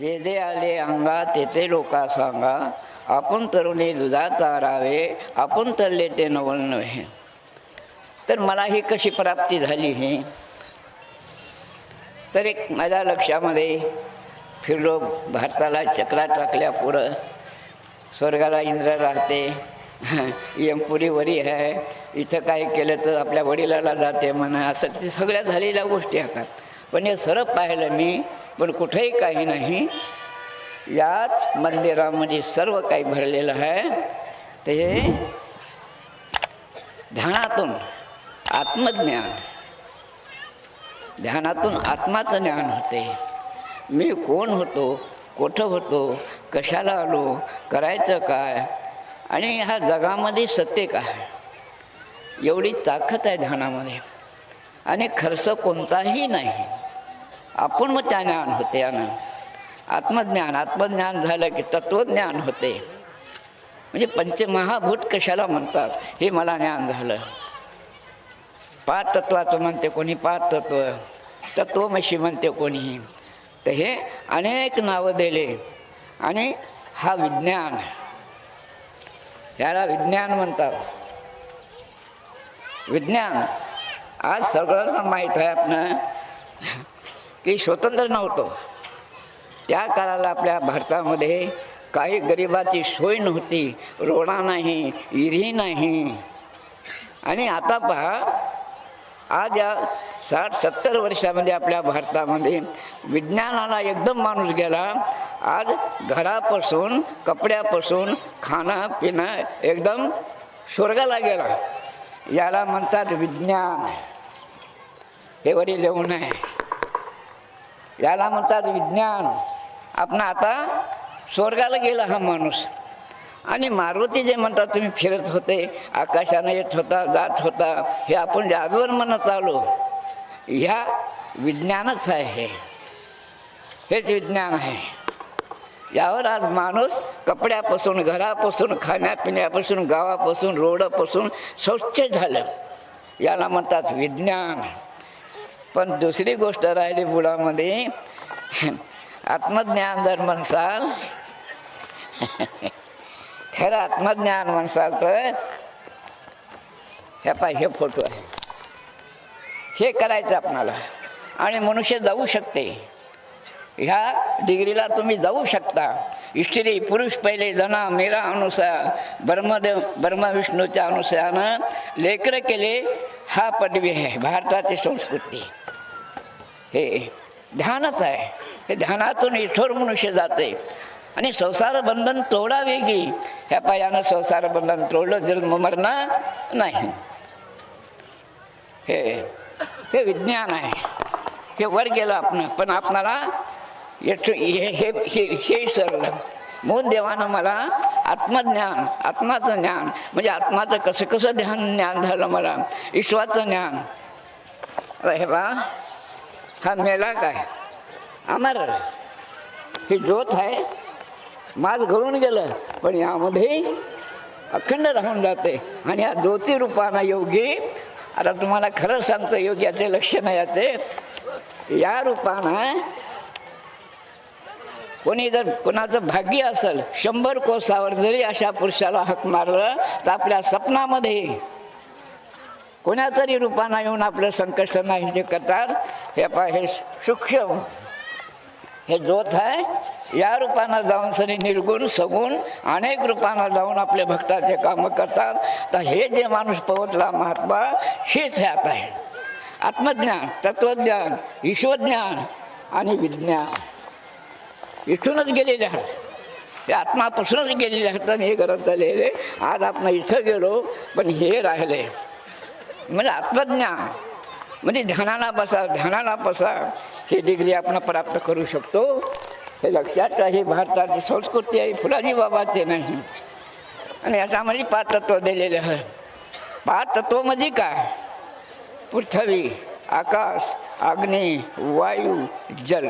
जे जे आले अंगा ते ते लोका सांगा आपण तरुणी दुधात तारावे आपण तरले ते नवलनवे नव्हे. तर मला ही कशी प्राप्ती झाली ही? तर एक माझ्या लक्षामध्ये फिरलो भारताला चक्रा टाकल्या पुढं स्वर्गाला इंद्र राहते. यमपुरी वरी आहे. इथं काय केलं तर आपल्या वडिलाला जाते म्हणा असं ते सगळ्या झालेल्या गोष्टी असतात पण हे सरळ पाहिलं मी पण कुठेही काही नाही. याच मंदिरामध्ये सर्व काही भरलेलं आहे. ते ध्यानातून आत्मज्ञान. ध्यानातून आत्माचं ज्ञान होते. मी कोण होतो कुठं होतो कशाला आलो करायचं काय आणि ह्या जगामध्ये सत्य काय? एवढी ताकद आहे ध्यानामध्ये. आणि खर्च कोणताही नाही. आपण मग त्या ज्ञान होते यानं आत्मज्ञान आत्मज्ञान झालं की तत्त्वज्ञान होते. म्हणजे पंचमहाभूत कशाला म्हणतात? हे मला ज्ञान झालं. पाच तत्वाचं म्हणते कोणी पाच तत्व. तत्वमशी म्हणते कोणी. तर हे अनेक नावं दिले. आणि हा विज्ञान याला विज्ञान म्हणतात. विज्ञान. आज सगळ्यांना माहीत आहे आपण की स्वतंत्र नव्हतं. त्या काळाला आपल्या भारतामध्ये काही गरिबाची सोय नव्हती. रोडा नाही इरी नाही. आणि आता पहा आज या साठ सत्तर वर्षामध्ये आपल्या भारतामध्ये विज्ञानाला एकदम माणूस गेला. आज घरापासून कपड्यापासून खाणं पिणं एकदम स्वर्गाला गेला. याला म्हणतात विज्ञान. हे वरी लिहून आहे याला म्हणतात विज्ञान. आपण आता स्वर्गाला गेला हा माणूस. आणि मारुती जे म्हणतात तुम्ही फिरत होते आकाशानं येत होता जात होता हे आपण जे आजवर म्हणत आलो. ह्या विज्ञानच आहे. हे हेच विज्ञान आहे. यावर आज माणूस कपड्यापासून घरापासून खाण्यापिण्यापासून गावापासून रोडापासून स्वच्छ झालं. याला म्हणतात विज्ञान. पण दुसरी गोष्ट राहिली बुडामध्ये आत्मज्ञान जर म्हणसाल खरं आत्मज्ञान म्हणसाल तर ह्या पाय हे फोटो आहे. हे करायचं आपणाला. आणि मनुष्य जाऊ शकते. ह्या डिग्रीला तुम्ही जाऊ शकता. स्त्री पुरुष पहिले जना मेरा अनुसार ब्रह्मदेव ब्रह्मविष्णूच्या अनुसारानं लेकर केले हा पदवी आहे भारताची संस्कृती. हे ध्यानच आहे. हे ध्यानातून इथोर मनुष्य जाते. आणि संसार बंधन तोडावे की ह्या पायानं संसार बंधन तोडलं जन्म मरणं नाही. हे हे विज्ञान आहे. हे वर गेलं आपण पण आपणाला याचं हे हे सरलं मूळ देवानं मला आत्मज्ञान आत्माचं ज्ञान म्हणजे आत्माचं कसं कसं ध्यान ज्ञान झालं मला? ईश्वाचं ज्ञान. हे बा हा मेला काय? अमर. ही ज्योत आहे. माल घडून गेलं पण यामध्ये अखंड राहून जाते. आणि या ज्योतिरूपानं योगी आता तुम्हाला खरं सांगतो योग याचे लक्ष नाही याचे या रूपानं कोणी जर कोणाचं भाग्य असेल शंभर कोसावर जरी अशा पुरुषाला हाक मारलं तर आपल्या स्वप्नामध्ये कोणातरी रूपानं येऊन आपलं संकष्ट नाही जे करतात. हे पा हे सूक्ष्म हे ज्योत आहे. या रूपानं जाऊन सरी निर्गुण सगुण अनेक रूपानं जाऊन आपल्या भक्ताचे कामं करतात. तर हे जे माणूस पवतला महात्मा हेच ह्यात आहे. आत्मज्ञान तत्वज्ञान ईश्वज्ञान आणि विज्ञान. इथूनच गेलेले आहात. हे आत्मापासूनच गेलेले आहेत आणि हे करत चाललेले आज आपण इथं गेलो पण हे राहिले. म्हणजे आत्मज्ञान. म्हणजे ध्यानाला बसा ध्यानाला बसा. ही डिग्री आपण प्राप्त करू शकतो. हे लक्षात आहे भारताची संस्कृती आहे फुलाजी बाबाचे नाही. आणि याच्यामध्ये पाच तत्व दिलेलं आहे. पाच तत्व म्हणजे काय? पृथ्वी आकाश अग्नी वायू जल.